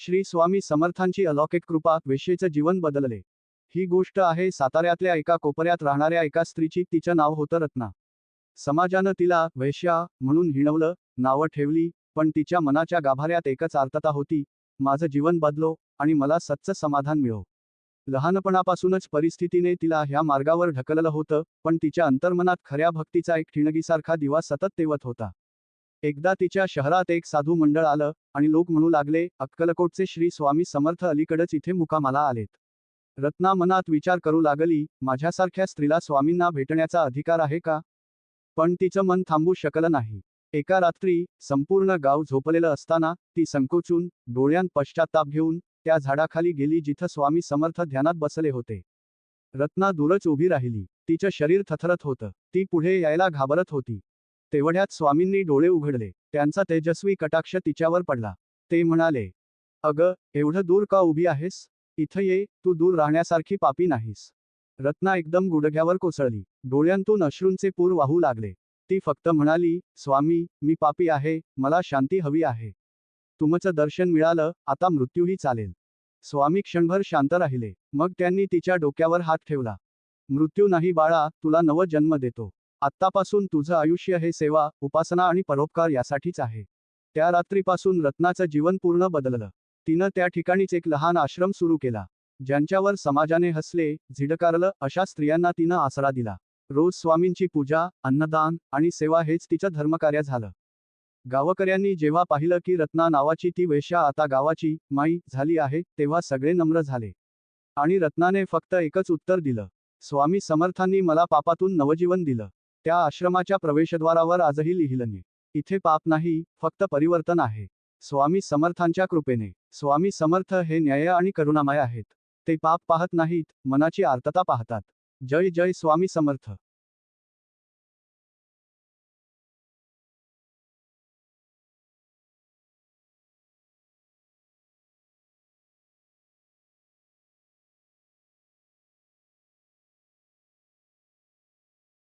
श्री स्वामी समर्थांची अलौकिक कृपा वेश्येचं जीवन बदलले. ही गोष्ट आहे साताऱ्यातल्या एका कोपऱ्यात राहणाऱ्या एका स्त्रीची. तिचं नाव होतं रत्ना. समाजानं तिला वैश्या म्हणून हिणवलं नावं ठेवली पण तिच्या मनाच्या गाभाऱ्यात एकच आर्तता होती माझं जीवन बदलो आणि मला सच्च समाधान मिळो. लहानपणापासूनच परिस्थितीने तिला ह्या मार्गावर ढकललं होतं पण तिच्या अंतर्मनात खऱ्या भक्तीचा एक ठिणगीसारखा दिवा सतत तेवत होता. एकदा तिच्या शहरात एक साधू मंडळ आलं आणि लोक म्हणू लागले अक्कलकोटचे श्री स्वामी समर्थ अलीकडच इथे मुकामाला आलेत. रत्ना मनात विचार करू लागली माझ्यासारख्या स्त्रीला स्वामींना भेटण्याचा अधिकार आहे का? पण तिचं मन थांबू शकलं नाही. एका रात्री संपूर्ण गाव झोपलेलं असताना ती संकोचून डोळ्यांत पश्चाताप घेऊन त्या झाडाखाली गेली जिथं स्वामी समर्थ ध्यानात बसले होते. रत्ना दूरच उभी राहिली. तिचं शरीर थथरत होतं. ती पुढे यायला घाबरत होती. तेवढ्यात स्वामींनी डोळे उघडले. त्यांचा तेजस्वी कटाक्ष तिच्यावर पडला. ते म्हणाले अगं एवढं दूर का उभी आहेस? इथं ये तू दूर राहण्यासारखी पापी नाहीस. रत्ना एकदम गुडघ्यावर कोसळली. डोळ्यांतून अश्रूंचे पूर वाहू लागले. ती फक्त म्हणाली स्वामी मी पापी आहे मला शांती हवी आहे. तुमचं दर्शन मिळालं आता मृत्यूही चालेल. स्वामी क्षणभर शांत राहिले. मग त्यांनी तिच्या डोक्यावर हात ठेवला. मृत्यू नाही बाळा तुला नव जन्म देतो. आत्तापासून तुझं आयुष्य हे सेवा उपासना आणि परोपकार यासाठीच आहे. त्या रात्रीपासून रत्नाचं जीवन पूर्ण बदललं. तिनं त्या ठिकाणीच एक लहान आश्रम सुरू केला. ज्यांच्यावर समाजाने हसले झिडकारलं अशा स्त्रियांना तिनं आसरा दिला. रोज स्वामींची पूजा अन्नदान आणि सेवा हेच तिचं धर्मकार्य झालं. गावकऱ्यांनी जेव्हा पाहिलं की रत्ना नावाची ती वेश्या आता गावाची माई झाली आहे तेव्हा सगळे नम्र झाले. आणि रत्नाने फक्त एकच उत्तर दिलं. स्वामी समर्थांनी मला पापातून नवजीवन दिलं. त्या आश्रमाच्या प्रवेशद्वारावर आजही लिहिलं इथे पाप नाही फक्त परिवर्तन आहे. स्वामी समर्थांच्या कृपेने. स्वामी समर्थ हे न्याय आणि करुणामय आहेत. ते पाप पाहत नाहीत मनाची आर्तता पाहतात. जय जय स्वामी समर्थ.